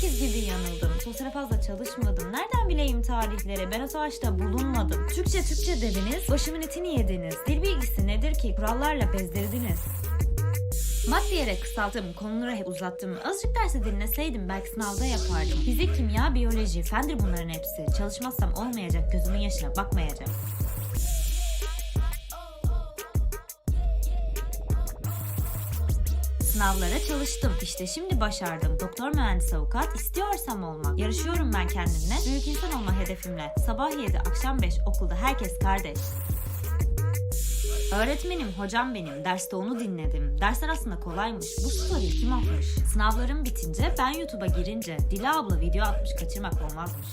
Herkes gibi yanıldım. Sosyal fazla çalışmadım. Nereden bileyim tarihleri? Ben o savaşta bulunmadım. Türkçe Türkçe dediniz. Başımın etini yediniz. Dil bilgisi nedir ki? Kurallarla bezdirdiniz. Mat diyerek kısalttım, konuları hep uzattım. Azıcık dersi dinleseydim belki sınavda yapardım. Fizik, kimya, biyoloji, fendir bunların hepsi. Çalışmazsam olmayacak, gözümün yaşına bakmayacak. Sınavlara çalıştım. İşte şimdi başardım. Doktor, mühendis, avukat istiyorsam olmak. Yarışıyorum ben kendimle. Büyük insan olma hedefimle. Sabah 7, akşam 5 okulda herkes kardeş. Öğretmenim, hocam benim. Derste onu dinledim. Dersler aslında kolaymış. Bu story'i kim atmış? Sınavlarım bitince ben YouTube'a girince Dila abla video atmış kaçırmak olmazmış.